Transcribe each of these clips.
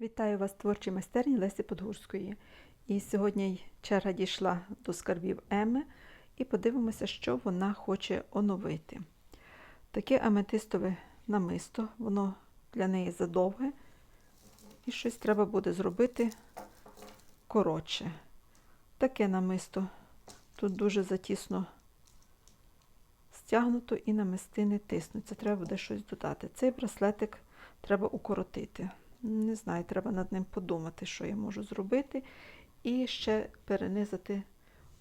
Вітаю вас творчій майстерні Лесі Подгурської. І сьогодні черга дійшла до скарбів Еми і подивимося, що вона хоче оновити. Таке аметистове намисто, воно для неї задовге, і щось треба буде зробити коротше. Таке намисто тут дуже затісно стягнуто і намистини тиснуться. Треба буде щось додати. Цей браслетик треба укоротити. Не знаю, треба над ним подумати, що я можу зробити. І ще перенизати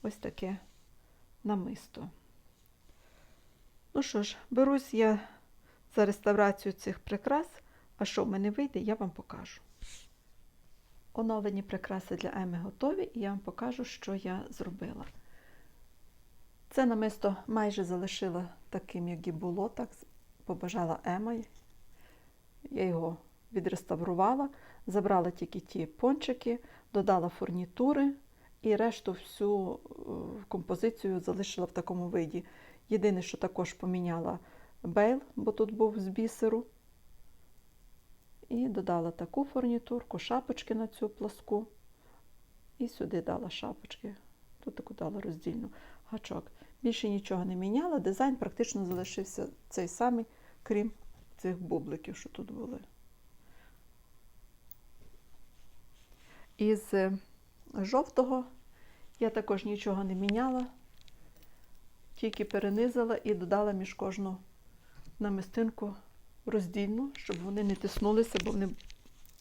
ось таке намисто. Ну що ж, берусь я за реставрацію цих прикрас, а що в мене вийде, я вам покажу. Оновлені прикраси для Еми готові, і я вам покажу, що я зробила. Це намисто майже залишила таким, як і було, так побажала Ема. Я його відреставрувала, забрала тільки ті пончики, додала фурнітури і решту всю композицію залишила в такому виді. Єдине, що також поміняла бейл, бо тут був з бісеру. І додала таку фурнітурку, шапочки на цю пласку. І сюди дала шапочки. Тут таку дала роздільну гачок. Більше нічого не міняла, дизайн практично залишився цей самий, крім цих бубликів, що тут були. Із жовтого я також нічого не міняла, тільки перенизала і додала між кожну намистинку роздільну, щоб вони не тиснулися, бо вони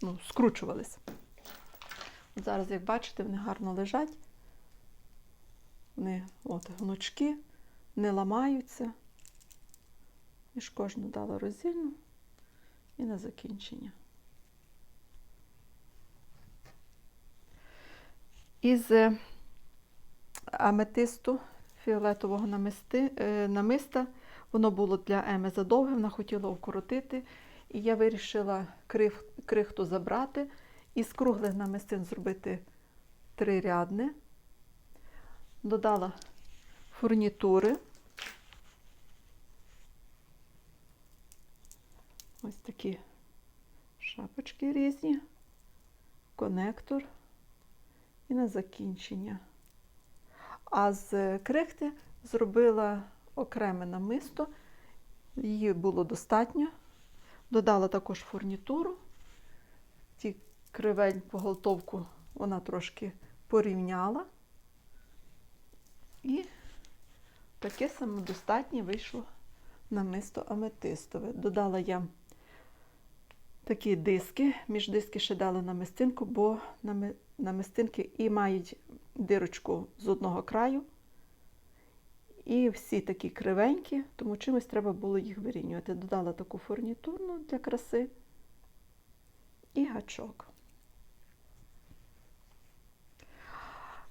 ну, скручувалися. От зараз, як бачите, вони гарно лежать, вони от, гнучки, не ламаються. Між кожну дала роздільну і на закінчення. Із аметисту фіолетового намисти, намиста, воно було для Еми задовге, вона хотіла укоротити. І я вирішила крих, крихту забрати і з круглих намистин зробити трирядне. Додала фурнітури. Ось такі шапочки різні, конектор і на закінчення. А з крихти зробила окреме намисто, її було достатньо. Додала також фурнітуру. Ті кривень поголтовку вона трошки порівняла. І таке самодостатнє вийшло намисто аметистове. Додала я такі диски, між диски ще дала намистинку, бо намистинки і мають дирочку з одного краю. І всі такі кривенькі, тому чимось треба було їх вирівнювати. Додала таку фурнітурну для краси і гачок.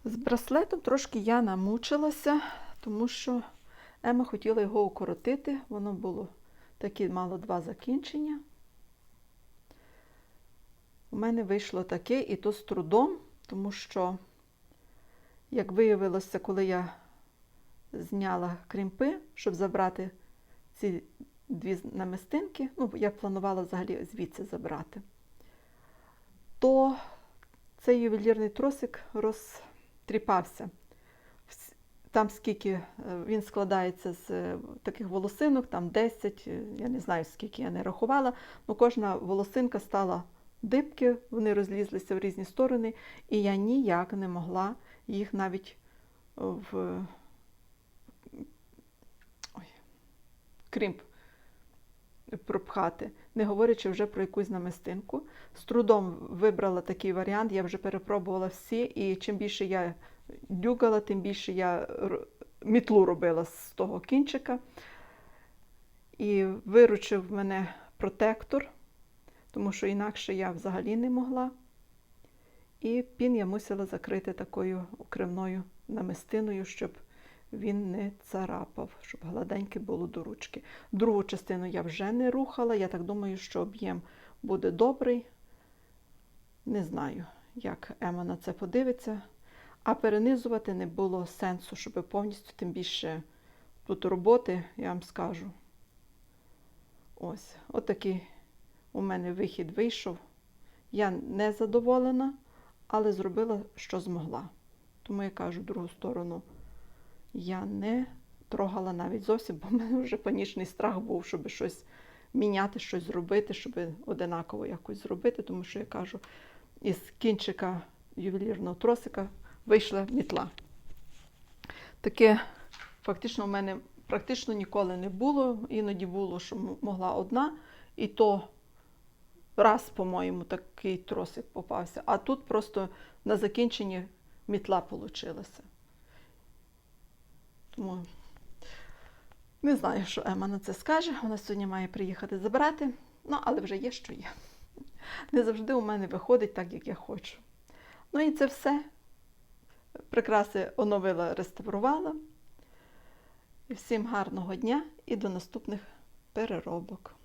З браслетом трошки я намучилася, тому що Ема хотіла його укоротити, воно було такі мало два закінчення. У мене вийшло таке, і то з трудом, тому що, як виявилося, коли я зняла крімпи, щоб забрати ці дві намистинки, ну, я планувала взагалі звідси забрати, то цей ювелірний тросик розтріпався. Там скільки він складається з таких волосинок, там 10, я не знаю, скільки я не рахувала, але кожна волосинка стала дибки, вони розлізлися в різні сторони, і я ніяк не могла їх навіть в Ой, крімп пропхати, не говорячи вже про якусь намистинку. З трудом вибрала такий варіант, я вже перепробувала всі, і чим більше я дюгала, тим більше я мітлу робила з того кінчика. І виручив мене протектор тому що інакше я взагалі не могла. І пін я мусила закрити такою окремною намистиною, щоб він не царапав, щоб гладеньке було до ручки. Другу частину я вже не рухала, я так думаю, що об'єм буде добрий. Не знаю, як Ема на це подивиться. А перенизувати не було сенсу, щоб повністю, тим більше тут роботи, я вам скажу. Ось, отакий у мене вихід вийшов. Я не задоволена, але зробила, що змогла. Тому я кажу другу сторону, я не трогала навіть зовсім, бо в мене вже панічний страх був, щоб щось міняти, щось зробити, щоб одинаково якось зробити, тому що я кажу, із кінчика ювелірного тросика вийшла мітла. Таке фактично в мене практично ніколи не було. Іноді було, що могла одна, і то раз, по-моєму, такий тросик попався. А тут просто на закінченні мітла получилася. Тому не знаю, що Ема на це скаже. Вона сьогодні має приїхати забрати. Ну, але вже є, що є. Не завжди у мене виходить так, як я хочу. Ну і це все. Прикраси оновила, реставрувала. Всім гарного дня і до наступних переробок.